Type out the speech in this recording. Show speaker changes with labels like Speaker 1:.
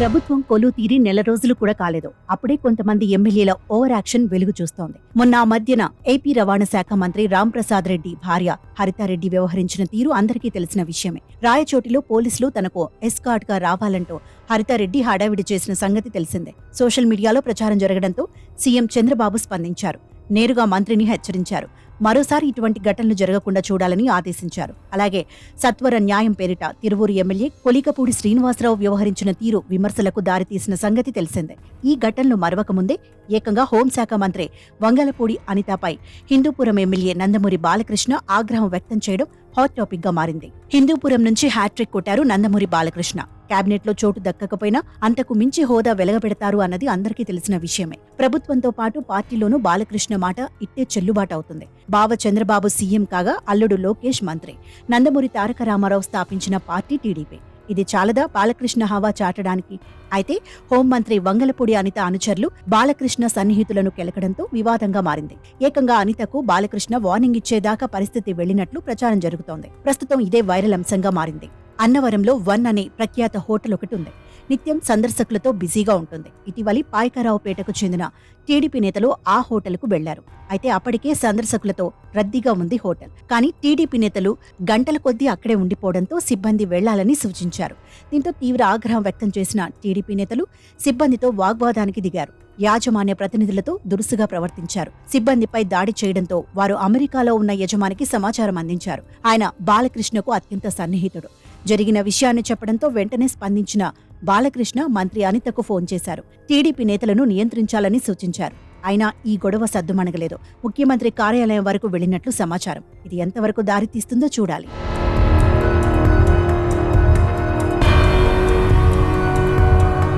Speaker 1: ప్రభుత్వం కొలు తీరి నెల రోజులు కూడా కాలేదు. అప్పుడే కొంతమంది ఎమ్మెల్యేల ఓవర్ యాక్షన్ వెలుగు చూస్తోంది. మొన్న మధ్యన ఏపీ రవాణా శాఖ మంత్రి రాంప్రసాద్ రెడ్డి భార్య హరితారెడ్డి వ్యవహరించిన తీరు అందరికీ తెలిసిన విషయమే. రాయచోటిలో పోలీసులు తనకు ఎస్కార్ట్గా రావాలంటూ హరితారెడ్డి హడావిడి చేసిన సంగతి తెలిసిందే. సోషల్ మీడియాలో ప్రచారం జరగడంతో సీఎం చంద్రబాబు స్పందించారు. నేరుగా మంత్రిని హెచ్చరించారు. మరోసారి ఇటువంటి ఘటనలు జరగకుండా చూడాలని ఆదేశించారు. అలాగే సత్వర న్యాయం పేరిట తిరువూరు ఎమ్మెల్యే కొలికపూడి శ్రీనివాసరావు వ్యవహరించిన తీరు విమర్శలకు దారితీసిన సంగతి తెలిసిందే. ఈ ఘటనలు మరవకముందే ఏకంగా హోంశాఖ మంత్రి వంగలపూడి అనితపై హిందూపురం ఎమ్మెల్యే నందమూరి బాలకృష్ణ ఆగ్రహం వ్యక్తం చేయడం హాట్ టాపిక్గా మారింది. హిందూపురం నుంచి హ్యాట్రిక్ కొట్టారు నందమూరి బాలకృష్ణ. క్యాబినెట్లో చోటు దక్కకపోయినా అంతకు మించి హోదా వెలగబెడతారు అన్నది అందరికీ తెలిసిన విషయమే. ప్రభుత్వంతో పాటు పార్టీలోనూ బాలకృష్ణ మాట ఇట్టే చెల్లుబాటు అవుతుంది. బావ చంద్రబాబు సీఎం కాగా అల్లుడు లోకేష్ మంత్రి. నందమూరి తారక రామారావు స్థాపించిన పార్టీ టీడీపీ. ఇది చాలదా బాలకృష్ణ హవా చాటడానికి? అయితే హోంమంత్రి వంగలపూడి అనిత అనుచరులు బాలకృష్ణ సన్నిహితులను కెలకడంతో వివాదంగా మారింది. ఏకంగా అనితకు బాలకృష్ణ వార్నింగ్ ఇచ్చేదాకా పరిస్థితి వెళ్ళినట్లు ప్రచారం జరుగుతోంది. ప్రస్తుతం ఇదే వైరల్ అంశంగా మారింది. అన్నవరంలో వన్ అనే ప్రఖ్యాత హోటల్ ఒకటి ఉంది. నిత్యం సందర్శకులతో బిజీగా ఉంటుంది. ఇటీవలి పాయకరావుపేటకు చెందిన టీడీపీ నేతలు ఆ హోటల్కు వెళ్ళారు. అయితే అప్పటికే సందర్శకులతో రద్దీగా ఉంది హోటల్. కానీ టీడీపీ నేతలు గంటల కొద్దీ అక్కడే ఉండిపోవడంతో సిబ్బంది వెళ్ళాలని సూచించారు. దీంతో తీవ్ర ఆగ్రహం వ్యక్తం చేసిన టీడీపీ నేతలు సిబ్బందితో వాగ్వాదానికి దిగారు. యాజమాన్య ప్రతినిధులతో దురుసుగా ప్రవర్తించారు. సిబ్బందిపై దాడి చేయడంతో వారు అమెరికాలో ఉన్న యజమానికి సమాచారం అందించారు. ఆయన బాలకృష్ణకు అత్యంత సన్నిహితుడు. జరిగిన విషయాన్ని చెప్పడంతో వెంటనే స్పందించిన బాలకృష్ణ మంత్రి అనితకు ఫోన్ చేశారు. టీడీపీ నేతలను నియంత్రించాలని సూచించారు. అయినా ఈ గొడవ సద్దుమణగలేదు. ముఖ్యమంత్రి కార్యాలయం వరకు వెళ్ళినట్లు సమాచారం. ఇది ఎంతవరకు దారితీస్తుందో చూడాలి.